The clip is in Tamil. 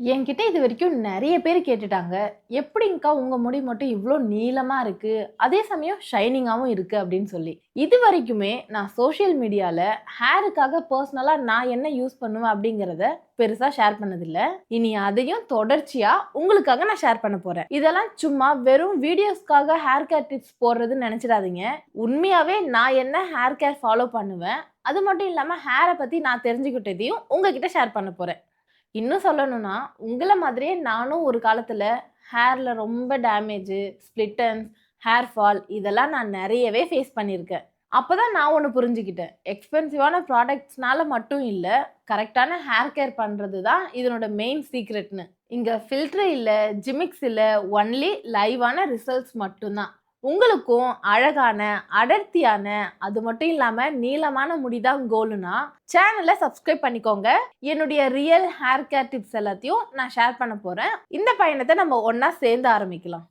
என்கிட்ட இது வரைக்கும் நிறைய பேர் கேட்டுட்டாங்க. எப்படிங்க்கா உங்கள் முடி மட்டும் இவ்வளோ நீளமாக இருக்குது அதே சமயம் ஷைனிங்காகவும் இருக்குது அப்படின்னு சொல்லி. இது வரைக்குமே நான் சோஷியல் மீடியாவில் ஹேருக்காக பர்சனலாக நான் என்ன யூஸ் பண்ணுவேன் அப்படிங்கிறத பெருசாக ஷேர் பண்ணதில்லை. இனி அதையும் தொடர்ச்சியாக உங்களுக்காக நான் ஷேர் பண்ண போகிறேன் இதெல்லாம் சும்மா வெறும் வீடியோஸ்க்காக ஹேர் கேர் டிப்ஸ் போடுறதுன்னு நினச்சிடாதீங்க. உண்மையாகவே நான் என்ன ஹேர் கேர் ஃபாலோ பண்ணுவேன்? அது மட்டும் இல்லாமல் ஹேரை பற்றி நான் தெரிஞ்சுக்கிட்டதையும் உங்ககிட்ட ஷேர் பண்ண போகிறேன் இன்னும் சொல்லணும்னா உங்களை மாதிரியே நானும் ஒரு காலத்தில் ஹேரில் ரொம்ப டேமேஜு ஸ்ப்ளிட்டன்ஸ் ஹேர் ஃபால் இதெல்லாம் நான் நிறையவே ஃபேஸ் பண்ணியிருக்கேன். அப்போ தான் நான் ஒன்று புரிஞ்சுக்கிட்டேன். எக்ஸ்பென்சிவான ப்ராடக்ட்ஸ்னால மட்டும் இல்லை கரெக்டான ஹேர் கேர் பண்ணுறது தான் இதனோட மெயின் சீக்ரெட்னு இங்கே ஃபில்ட்ரு இல்லை ஜிமிக்ஸ் இல்லை ஒன்லி லைவான ரிசல்ட்ஸ் மட்டும்தான். உங்களுக்கும் அழகான அடர்த்தியான அது மட்டும் இல்லாமல் நீளமான முடிதான் கோலுனா சேனலை சப்ஸ்கிரைப் பண்ணிக்கோங்க. என்னுடைய ரியல் ஹேர் கேர் டிப்ஸ் எல்லாத்தையும் நான் ஷேர் பண்ண போகிறேன் இந்த பயணத்தை நம்ம ஒன்றா சேர்ந்து ஆரம்பிக்கலாம்.